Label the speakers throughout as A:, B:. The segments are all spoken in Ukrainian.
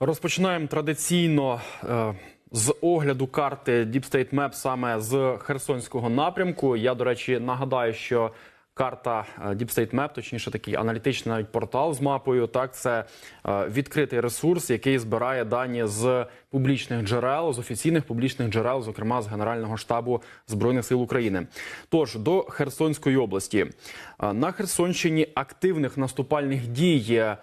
A: Розпочинаємо традиційно е, з огляду карти Deep State Map саме з Херсонського напрямку. Я, до речі, нагадаю, що карта е, Deep State Map, точніше такий аналітичний навіть портал з мапою. Так, це е, відкритий ресурс, який збирає дані з публічних джерел, з офіційних публічних джерел, зокрема з Генерального штабу збройних сил України. Тож до Херсонської області Е, на Херсонщині активних наступальних дій. а,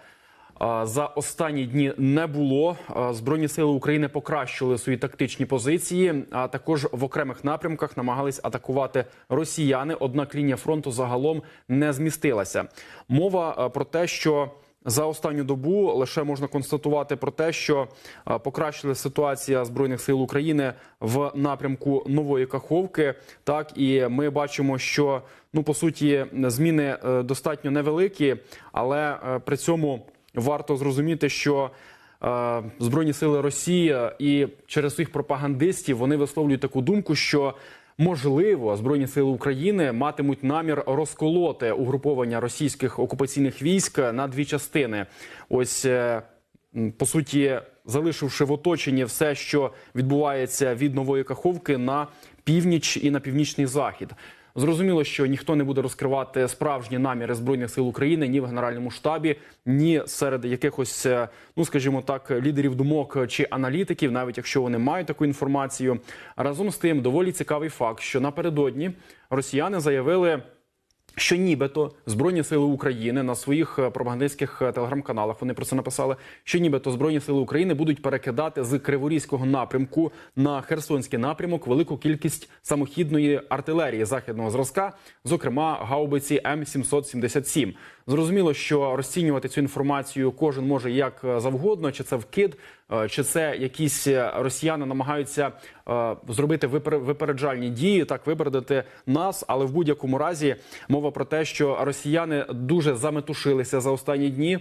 A: За останні дні не було. Збройні сили України покращили свої тактичні позиції. А також в окремих напрямках намагались атакувати росіяни. Однак лінія фронту загалом не змістилася. Мова про те, що за останню добу лише можна констатувати про те, що покращила ситуація збройних сил України в напрямку нової Каховки. Так і ми бачимо, що ну по суті зміни е, достатньо невеликі, але е, при цьому варто зрозуміти, що е, Збройні сили Росії і через своїх пропагандистів вони висловлюють таку думку, що можливо Збройні сили України матимуть намір розколоти угруповання російських окупаційних військ на дві частини. Ось е, по суті, залишивши в оточенні все, що відбувається від нової каховки на північ і на північний захід. Зрозуміло, що ніхто не буде розкривати справжні наміри збройних сил України ні в генеральному штабі, ні серед якихось, е, ну скажімо так, лідерів думок чи аналітиків, навіть якщо вони мають таку інформацію. Разом з тим, доволі цікавий факт, що напередодні росіяни заявили. Що нібито збройні сили України на своїх е, пропагандистських е, телеграм-каналах вони про це написали. Що нібито збройні сили України будуть перекидати з Криворізького напрямку на Херсонський напрямок велику кількість самохідної артилерії західного зразка, зокрема гаубиці М 777 Зрозуміло, що розцінювати цю інформацію кожен може як е, завгодно, чи це вкид, е, чи це якісь е, росіяни намагаються зробити випер- випереджальні дії, так випередити нас. Але в будь-якому разі мова про те, що росіяни дуже заметушилися за останні дні,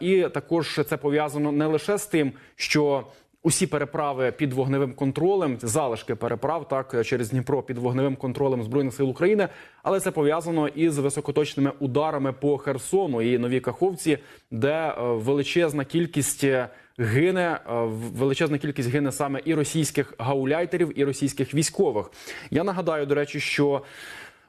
A: і також це пов'язано не лише з тим, що Усі переправи під вогневим контролем, залишки переправ так через Дніпро під вогневим контролем збройних сил України, але це пов'язано із високоточними ударами по Херсону і Новій Каховці, де е, величезна кількість е, гине е, величезна кількість гине саме і російських гауляйтерів, і російських військових. Я нагадаю, до речі, що.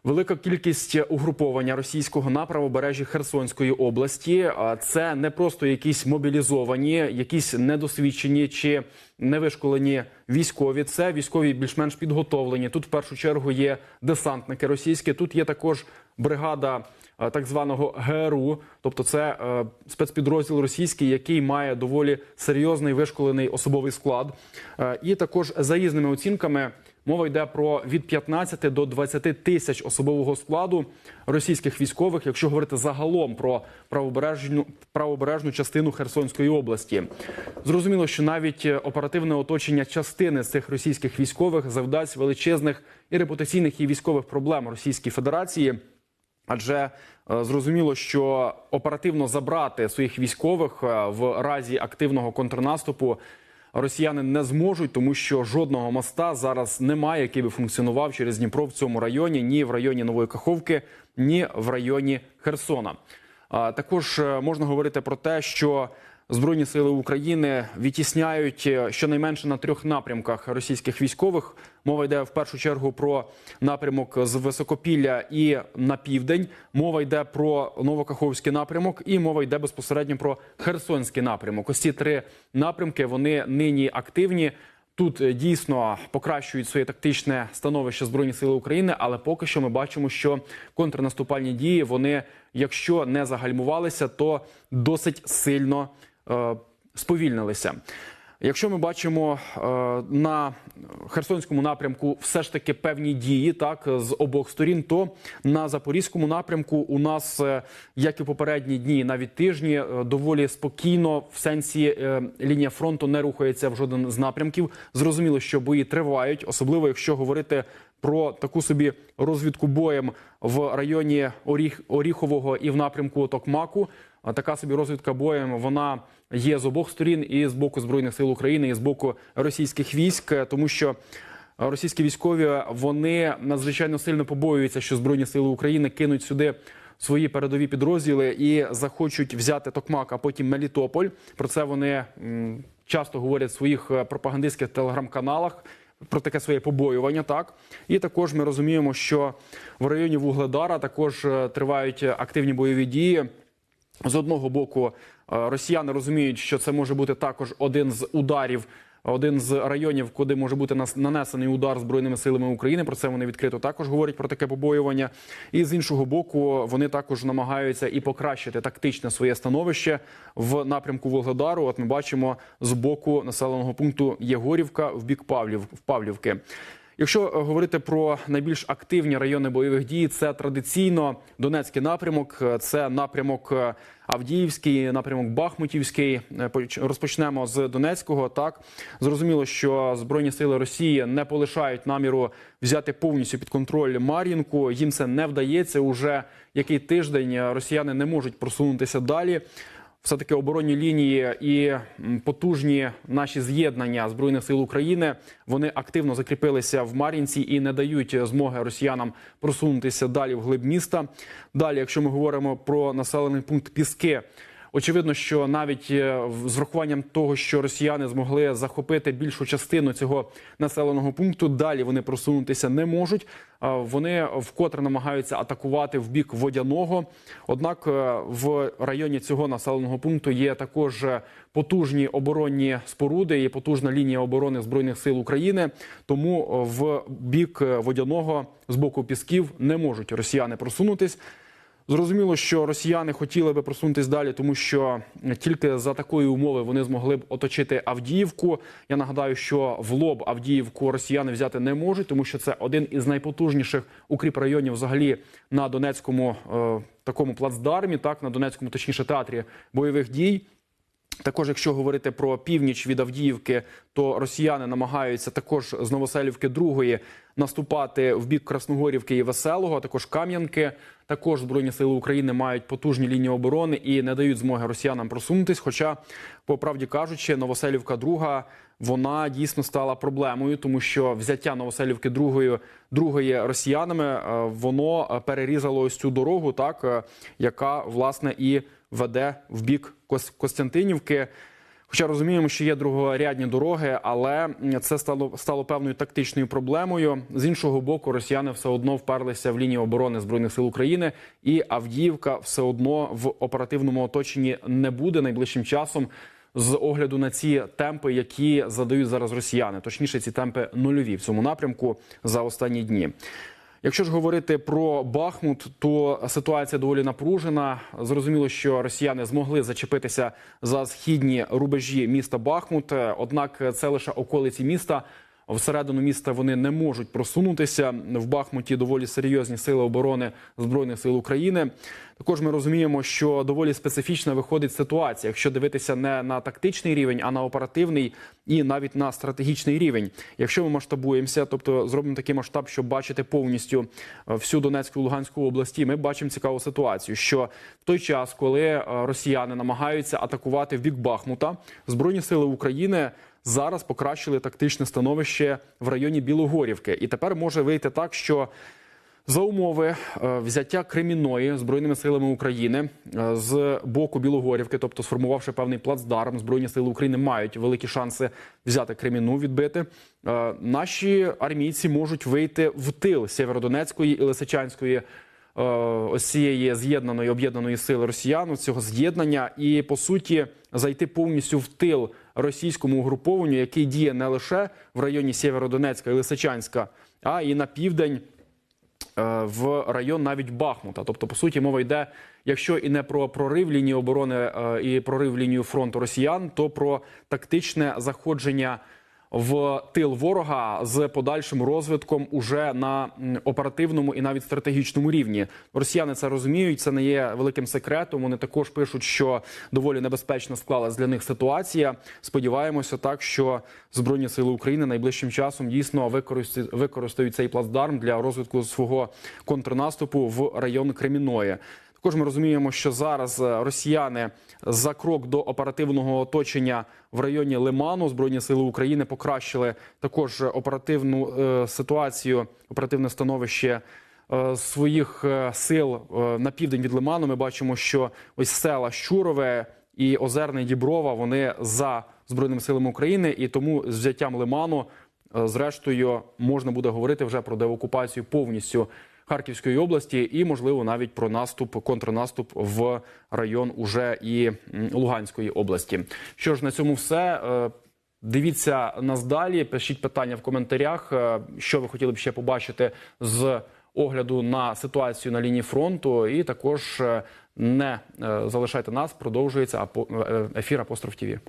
A: Велика кількість угруповання російського на правобережжі Херсонської області. Це не просто якісь мобілізовані, якісь недосвідчені чи невишколені військові. Це військові більш-менш підготовлені. Тут в першу чергу є десантники російські. Тут є також бригада е, так званого ГРУ, тобто це е, спецпідрозділ російський, який має доволі серйозний вишколений особовий склад. Е, І також за різними оцінками. Мова йде про від 15 до 20 тисяч особового складу російських військових, якщо говорити загалом про правобережну правобережну частину Херсонської області. Зрозуміло, що навіть е, оперативне оточення частини з цих російських військових завдасть величезних і репутаційних і військових проблем Російській Федерації. Адже е, зрозуміло, що оперативно забрати своїх військових е, в разі активного контрнаступу росіяни не зможуть, тому що жодного моста зараз немає, який би функціонував через Дніпро в цьому районі, ні в районі Нової Каховки, ні в районі Херсона. Також е, можна говорити про те, що Збройні сили України відтісняють е, щонайменше на трьох напрямках російських військових. Мова йде в першу чергу про напрямок з Високопілля і на південь. Мова йде про Новокаховський напрямок, і мова йде безпосередньо про Херсонський напрямок. Ось ці три напрямки вони нині активні. Тут е, дійсно покращують своє тактичне становище збройні сили України, але поки що ми бачимо, що контрнаступальні дії вони, якщо не загальмувалися, то досить сильно сповільнилися. Якщо ми бачимо е, на Херсонському напрямку все ж таки певні дії, так з обох сторін, то на Запорізькому напрямку у нас, е, як і попередні дні, навіть тижні, е, доволі спокійно в сенсі е, лінія фронту не рухається в жоден з напрямків. Зрозуміло, що бої тривають, особливо якщо говорити про таку собі розвідку боєм в районі Оріх, Оріхового і в напрямку Токмаку. Така собі розвідка боєм вона є з обох сторін, і з боку збройних сил України, і з боку російських військ, тому що російські військові вони надзвичайно сильно побоюються, що збройні сили України кинуть сюди свої передові підрозділи і захочуть взяти Токмак, а потім Мелітополь. Про це вони часто говорять в своїх е, пропагандистських телеграм-каналах. Про таке своє побоювання, так і також ми розуміємо, що в районі Вугледара також е, тривають активні бойові дії. З одного боку, е, росіяни розуміють, що це може бути також один з ударів, один з районів, куди може бути нанесений удар збройними силами України. Про це вони відкрито також говорять про таке побоювання. І з іншого боку, вони також намагаються і покращити тактичне своє становище в напрямку Волгодару. От ми бачимо з боку населеного пункту Єгорівка в бік Павлів в Павлівки. Якщо е, говорити про найбільш активні райони бойових дій, це традиційно Донецький напрямок, е, це напрямок е, Авдіївський, напрямок Бахмутівський. Розпочнемо з Донецького. Так зрозуміло, що збройні сили Росії не полишають наміру взяти повністю під контроль Мар'їнку. Їм це не вдається. Уже який тиждень росіяни не можуть просунутися далі все таки оборонні лінії і потужні наші з'єднання збройних сил України вони активно закріпилися в Мар'їнці і не дають змоги росіянам просунутися далі в глиб міста. Далі, якщо ми говоримо про населений пункт Піски. Очевидно, що навіть е, з врахуванням того, що росіяни змогли захопити більшу частину цього населеного пункту, далі вони просунутися не можуть. А Вони вкотре намагаються атакувати в бік водяного. Однак е, в районі цього населеного пункту є також е, потужні оборонні споруди і потужна лінія оборони збройних сил України. Тому е, в бік е, водяного з боку пісків не можуть росіяни просунутись. Зрозуміло, що росіяни хотіли би просунутись далі, тому що тільки за такої умови вони змогли б оточити Авдіївку. Я нагадаю, що в лоб Авдіївку росіяни взяти не можуть, тому що це один із найпотужніших укріпрайонів взагалі на Донецькому е, такому плацдармі, так на Донецькому, точніше театрі бойових дій. Також, якщо говорити про північ від Авдіївки, то росіяни намагаються також з Новоселівки другої наступати в бік Красногорівки і Веселого, а також Кам'янки. Також збройні сили України мають потужні лінії оборони і не дають змоги росіянам просунутись. Хоча, по правді кажучи, Новоселівка друга вона дійсно стала проблемою, тому що взяття Новоселівки другої, другої росіянами е, воно е, перерізало ось цю дорогу, так е, яка власне і веде в бік Кос- Костянтинівки. Хоча розуміємо, що є другорядні дороги, але це стало стало певною тактичною проблемою. З іншого боку, росіяни все одно вперлися в лінію оборони збройних сил України, і Авдіївка все одно в оперативному оточенні не буде найближчим часом. З огляду на ці темпи, які задають зараз росіяни, точніше, ці темпи нульові в цьому напрямку за останні дні. Якщо ж говорити про Бахмут, то ситуація доволі напружена. Зрозуміло, що росіяни змогли зачепитися за східні рубежі міста Бахмут. Однак це лише околиці міста. Всередину міста вони не можуть просунутися. В Бахмуті доволі серйозні сили оборони збройних сил України. Також ми розуміємо, що доволі специфічна виходить ситуація, якщо дивитися не на тактичний рівень, а на оперативний і навіть на стратегічний рівень. Якщо ми масштабуємося, тобто зробимо такий масштаб, щоб бачити повністю е, всю Донецьку і Луганську області, ми бачимо цікаву ситуацію, що в той час, коли е, росіяни намагаються атакувати в бік Бахмута, збройні сили України. Зараз покращили тактичне становище в районі Білогорівки, і тепер може вийти так, що за умови е, взяття Креміної збройними силами України е, з боку Білогорівки, тобто сформувавши певний плацдарм, збройні сили України мають великі шанси взяти Креміну, відбити. Е, Наші армійці можуть вийти в тил Сєвєродонецької і Лисичанської ось цієї з'єднаної об'єднаної сили росіян, цього з'єднання, і по суті зайти повністю в тил російському угрупованню, який діє не лише в районі Сєвєродонецька і Лисичанська, а і на південь. е, В район навіть Бахмута, тобто, по суті, мова йде, якщо і не про прорив лінії оборони е, і прорив лінію фронту росіян, то про тактичне заходження в тил ворога з подальшим розвитком уже на оперативному і навіть стратегічному рівні. Росіяни це розуміють. Це не є великим секретом. Вони також пишуть, що доволі небезпечно склалась для них ситуація. Сподіваємося, так що збройні сили України найближчим часом дійсно використають, цей плацдарм для розвитку свого контрнаступу в район Креміної. Також ми розуміємо, що зараз е, росіяни за крок до оперативного оточення в районі Лиману збройні сили України покращили також оперативну е, ситуацію, оперативне становище е, своїх сил на південь від Лиману. Ми бачимо, що ось села Щурове і Озерне Діброва вони за збройними силами України, і тому з взяттям Лиману, зрештою, можна буде говорити вже про деокупацію повністю Харківської області, і можливо навіть про наступ, контрнаступ в район уже і Луганської області. Що ж на цьому все. Е, Дивіться нас далі. Пишіть питання в коментарях, е, що ви хотіли б ще побачити з огляду на ситуацію на лінії фронту. І також е, не залишайте нас. Продовжується ефір Апостроф ТІВІ.